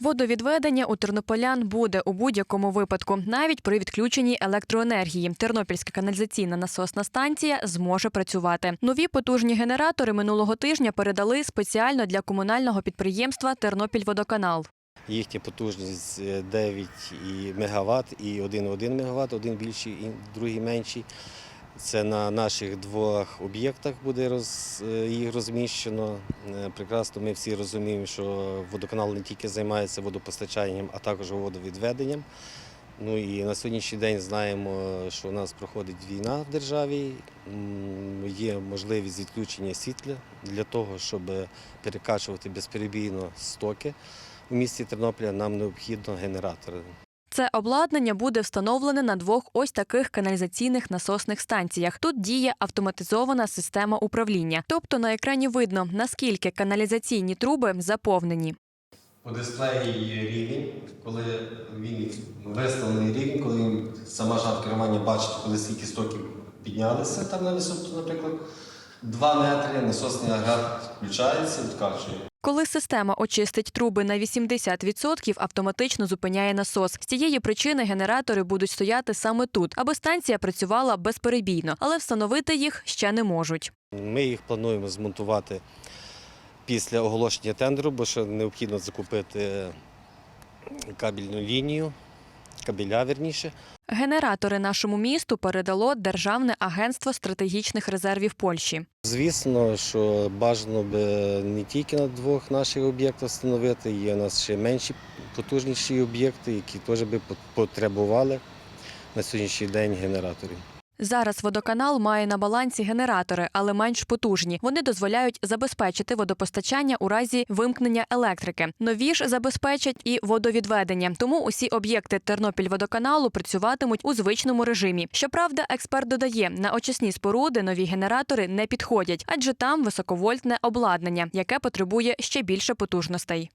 Водовідведення у тернополян буде у будь-якому випадку, навіть при відключенні електроенергії. Тернопільська каналізаційна насосна станція зможе працювати. Нові потужні генератори минулого тижня передали спеціально для комунального підприємства Тернопільводоканал. Їхня потужність е, 9 і МВт і 1,1 МВт, один більший і другий менший. Це на наших двох об'єктах буде роз, е, їх розміщено. Е, Прекрасно ми всі розуміємо, що водоканал не тільки займається водопостачанням, а також водовідведенням. Ну і на сьогоднішній день знаємо, що у нас проходить війна в державі. Є можливість відключення світла для того, щоб перекачувати безперебійно стоки. У місті Тернополя нам необхідно генератори. Це обладнання буде встановлене на двох ось таких каналізаційних насосних станціях. Тут діє автоматизована система управління, тобто на екрані видно наскільки каналізаційні труби заповнені. По дисплеї є рівень, коли він виставлений рівень, коли сама жар керування бачить, коли скільки стоків піднялися там на висоту, наприклад, 2 метри, насосний агрегат включається, відкачує. Коли система очистить труби на 80%, автоматично зупиняє насос. З цієї причини генератори будуть стояти саме тут, аби станція працювала безперебійно, але встановити їх ще не можуть. Ми їх плануємо змонтувати після оголошення тендеру, бо ще необхідно закупити кабельну лінію, кабеля верніше. Генератори нашому місту передало Державне агентство стратегічних резервів Польщі. Звісно, що бажано би не тільки на двох наших об'єктах встановити, є у нас ще менші потужніші об'єкти, які теж би потребували на сьогоднішній день генераторів. Зараз водоканал має на балансі генератори, але менш потужні. Вони дозволяють забезпечити водопостачання у разі вимкнення електрики. Нові ж забезпечать і водовідведення. Тому усі об'єкти Тернопільводоканалу працюватимуть у звичному режимі. Щоправда, експерт додає, на очисні споруди нові генератори не підходять, адже там високовольтне обладнання, яке потребує ще більше потужностей.